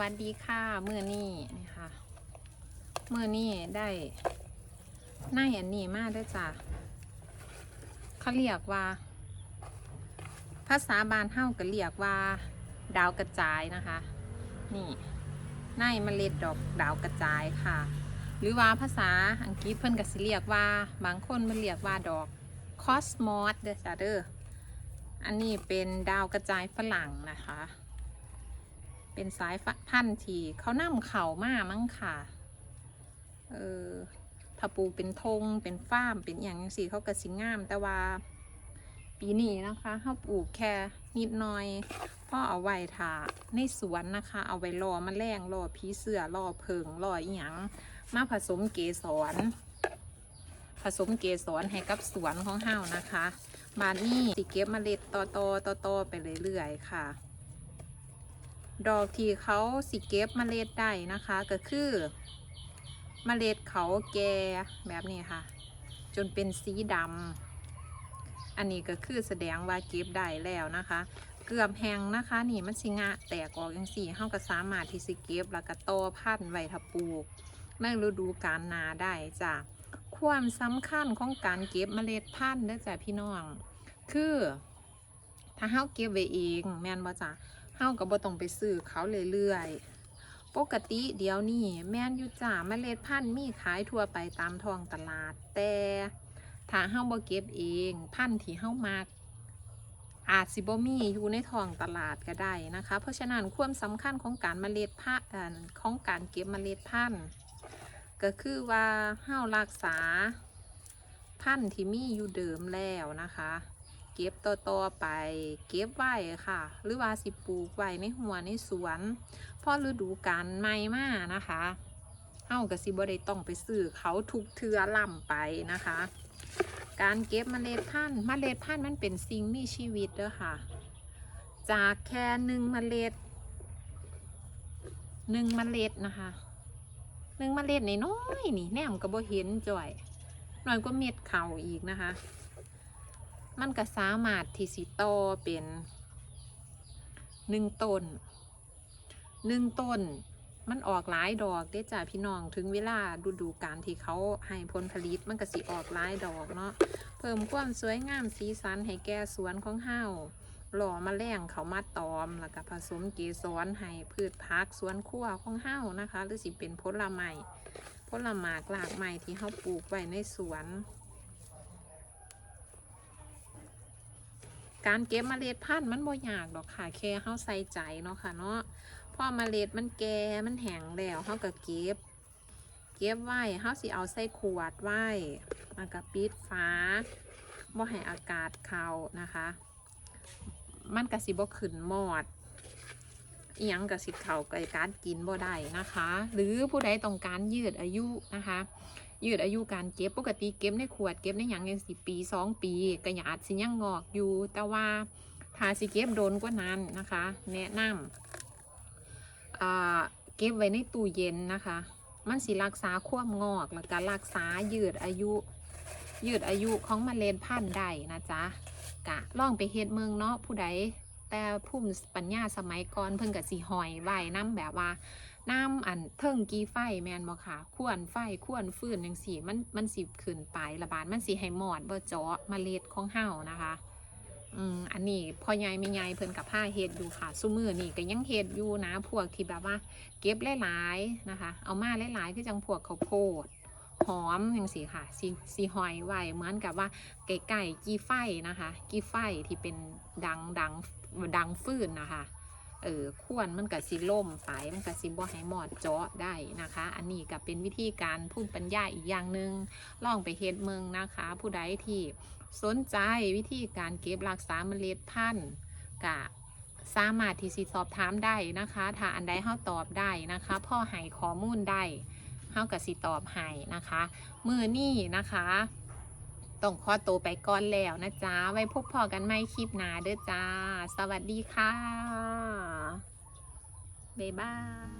สวัสดีค่ะมือนี่นี่ค่ะมือนี่ได้หน้าอันนี้มากด้วยจ้ะเขาเรียกว่า ภาษาบานเฮ้าก็เรียกว่า ดาวกระจายนะคะ นี่ในเมล็ดดอกดาวกระจายค่ะ หรือว่าภาษาอังกฤษเพิ่นก็สิเรียกว่า บางคนมันเรียกว่าดอกคอสมอสเด้อจ้ะเด้ออันนี้เป็นดาวกระจายฝรั่งนะคะ เป็นสายพันธุ์ที่เขานำเข่ามามั้งค่ะ เออถ้าปูเป็นธงเป็นฟ้ามเป็นอย่างย่างสี่เขาก็สิงงาม แต่ว่าปีนี้นะคะเขาปลูกแค่นิดหน่อยพ่อเอาไว้ถาในสวนนะคะ เอาไว้รอมแมลงรอผีเสือรอเพิงรออีหยังมาผสมเกสร ผสมเกสรให้กับสวนของเฮานะคะ บานนี้สิเก็บเมล็ดต่อต่อต่อต่อไปเรื่อยๆค่ะ ดอกที่เขาสิเก็บเมล็ดได้นะคะ ก็คือเมล็ดเขาแก่แบบนี้ค่ะ จนเป็นสีดำอันนี้ก็คือแสดงว่าเก็บได้แล้วนะคะ เกือบแห้งนะคะ นี่มันสิงะแตกออกอย่างสี่เฮาก็สามารถที่สิเก็บแล้วก็โตอพันธุ์ไว้ถ้าปลูกในฤดูกาลนาได้จ้ะความสำคัญของการเก็บเมล็ดพันธุ์เด้อจ้ะพี่น้อง คือ ถ้าเฮาเก็บไว้เอง แม่นบ่จ้ะ เฮาก็บ่ต้องไปซื้อเขาเรื่อยๆ ปกติเดี๋ยวนี้แม่นอยู่จ้าเมล็ดพันธุ์มีขายทั่วไปตามท้องตลาด แต่ถ้าเฮาบ่เก็บเองพันธุ์ที่เฮามักอาจสิบ่มีอยู่ในท้องตลาดก็ได้นะคะ เพราะฉะนั้นความสำคัญของการเมล็ดพันธุ์ของการเก็บเมล็ดพันธุ์ก็คือว่าเฮารักษาพันธุ์ที่มีอยู่เดิมแล้วนะคะ เก็บต่อๆไป เก็บไว้ค่ะ หรือว่าสิปลูกไว้ในหัวในสวนพอฤดูกาลใหม่มานะคะเฮากับสิบได้ต้องไปซื้อเขาทุกเทือล่ำไปนะคะ การเก็บเมล็ดพันธุ์เมล็ดพันธุ์มันเป็นสิ่งมีชีวิตเด้อค่ะ จากแค่หนึ่งเมล็ดหนึ่งเมล็ดนะคะหนึ่งเมล็ดนน้อยนี่แนมก็บ่เห็นจ่อยน้อยกว่าเม็ดเข่าอีกนะคะ มันก็สามารถที่สิโตเป็นหนึ่งต้นหนึ่งต้น มันออกหลายดอกได้จ้ะพี่น้องถึงเวลาดูดูการที่เขาให้ผลผลิตมันก็สิออกหลายดอกเนาะเพิ่มความสวยงามสีสันให้แก่สวนของเฮาหล่อมาแรงเขามาตอม แล้วก็ผสมเกสรให้พืชพักสวนครัวของเฮานะคะ หรือสิเป็นผลไม้ผลไม้กลากไม้ที่เฮาปลูกไว้ในสวน การเก็บเมล็ดพันธุ์มันบ่ยากดอกค่ะ แค่เฮาใส่ใจเนาะค่ะเนาะพอเมล็ดมันแก่มันแห้งแล้วเฮาก็เก็บ เก็บไว้เฮาสิเอาใส่ขวดไว้แล้วก็ปิดฝาบ่ให้อากาศเข้านะคะ มันก็สิบ่ขึ้นมอดอียงก็สิเขากับการกินบ่ได้นะคะ หรือผู้ใดต้องการยืดอายุนะคะ ยืดอายุการเก็บปกติเก็บในขวดเก็บในหยังยังสิปีสองปีก็อาจสิยังงอกอยู่ แต่ว่าถ้าสิเก็บโดนกว่านั้นนะคะ แนะนำอ่าเก็บไว้ในตู้เย็นนะคะ มันสิรักษาความงอกแล้วก็รักษายืดอายุ ยืดอายุของเมล็ดพันธุ์ได้นะจ๊ะกะลองไปเฮ็ดเมืองเนาะผู้ใดแต่ภูมิปัญญาสมัยก่อนเพิ่นก็สิหอยไว้น้ำแบบว่า น้ำอันเทิงกีไฟแมนบ่ค่ะขวนไฟขวนฟืนจังสีมันมันสิขึ้นไประบาดมันสิให้หมอดบ่เจาะเมล็ดของเฮานะคะอืมอันนี้พ่อใหญ่แม่ใหญ่เพิ่นกับผ้าเฮ็ดอยู่ค่ะซุมือนี่ก็ยังเฮ็ดอยู่นะพวกที่แบบว่า เก็บหลายๆนะคะ เอามาหลายๆคือจังพวกข้าวโพดหอมจังสีค่ะสีสีหอยไว้เหมือนกับว่าไก่ไก่กีไฟนะคะ กีไฟที่เป็นดังดังดังฟืนนะคะ เออควรมันกับสิล่มไปมันกับสิบ่ให้หมอดเจาะได้นะคะ อันนี้ก็เป็นวิธีการพูดปัญญาอีกอย่างหนึ่งลองไปเฮ็ดเมืองนะคะ ผู้ใดที่สนใจวิธีการเก็บรักษาเมล็ดพันธุ์กะสามารถที่สิสอบถามได้นะคะ ถ้าอันใดเฮาตอบได้นะคะ พ่อให้ข้อมูลได้เฮากับสิตอบให้นะคะ มือนี่นะคะ ต้องขอตัวไปก่อนแล้วนะจ๊ะ ไว้พบพอกันไม่คลิปหน้าเด้อจ้า สวัสดีค่ะ บ๊ายบาย